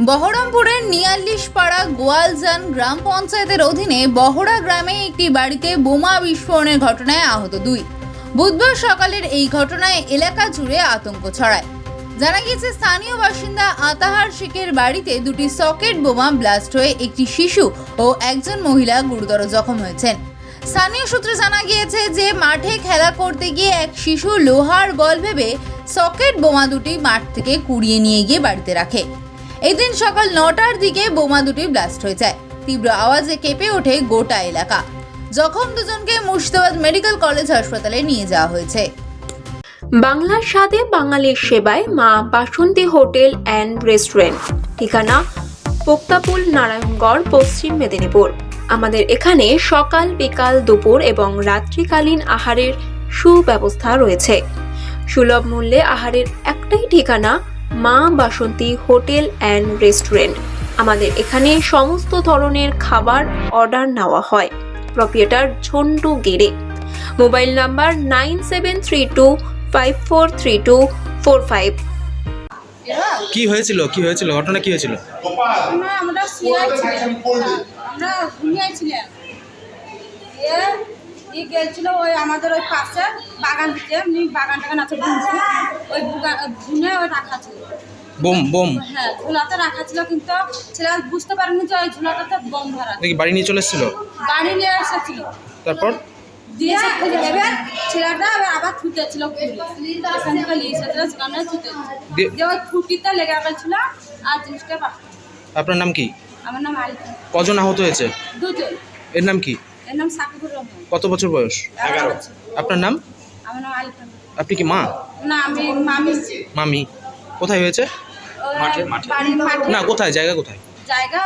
বহরমপুরের নিয়াল্লিশ পাড়া গোয়ালজান গ্রাম পঞ্চায়েতের অধীনে বহরা গ্রামে একটি বাড়িতে বোমা বিস্ফোরণের ঘটনায় আহত দুই। বুধবার সকালের এই ঘটনায় এলাকা জুড়ে আতঙ্ক ছড়ায়। জানা গিয়েছে, স্থানীয় বাসিন্দা আতাহার শেখের বাড়িতে দুটি সকেট বোমা ব্লাস্ট হয়ে একটি শিশু ও একজন মহিলা গুরুতর জখম হয়েছেন। স্থানীয় সূত্রে জানা গিয়েছে যে, মাঠে খেলা করতে গিয়ে এক শিশু লোহার বল ভেবে সকেট বোমা দুটি মাঠ থেকে কুড়িয়ে নিয়ে গিয়ে বাড়িতে রাখে। এদিন সকাল নটার দিকে বোমা দুটি ব্লাস্ট হয়ে যায়। তীব্র আওয়াজে কেঁপে ওঠে গোটা এলাকা। জখম দুজনকে মুর্শিদাবাদ মেডিকেল কলেজ হাসপাতালে নিয়ে যাওয়া হয়েছে। বাংলার স্বাদে বাঙালির সেবায় মা বাসন্তী হোটেল অ্যান্ড রেস্টুরেন্ট। ঠিকানা পোক্তাপুল নারায়ণগড়, পশ্চিম মেদিনীপুর। আমাদের এখানে সকাল, বিকাল, দুপুর এবং রাত্রিকালীন আহারের সুব্যবস্থা রয়েছে। সুলভ মূল্যে আহারের একটাই ঠিকানা মা বাসন্তী হোটেল অ্যান্ড রেস্টুরেন্ট। আমাদের এখানে সমস্ত ধরনের খাবার অর্ডার নেওয়া হয়। Proprietor Jhantu Gede mobile number nine seven three two five four three two four five. কি হয়েছিল? কি হয়েছিল? ঘটনা কি হয়েছিল? আমরা আমরা সিলাই ই গেছিল ওই আমাদের ওই পাশে বাগান দিতে এমনি বাগান টাগান আছে বুনছি। ওই বুনে ওই রাখা ছিল। Bomb bomb? হ্যাঁ ঝুলাতে রাখা ছিল কিন্তু ছেলে বুঝতে পারেনি যে ওই ঝুলাটাতে বোম ভরা দেখি বাড়ি নিয়ে চলে এসেছিল? বাড়ি নিয়ে এসেছিল। তারপর? দিয়ে এবার ছেলেটা আবার আবার ছুটেছিল এখান থেকে নিয়ে এসেছিল সেখানে ছুটে। দিয়ে- দিয়ে ওই খুঁটিতে লেগে গেছিল আর জিনিসটা। আপনার নাম কি? আমার নাম আলিফা কজন আহত হয়েছে? দুজন। এর নাম কি? নাম সাকিবুর রহমান। কত বছর বয়স? এগারো। আপনার নাম? আমার নাম আলিফা আপনি কি মা? না আমি মামি। মামি। কোথায় হয়েছে? মাঠে মাঠে। না কোথায়? জায়গা কোথায়? জায়গা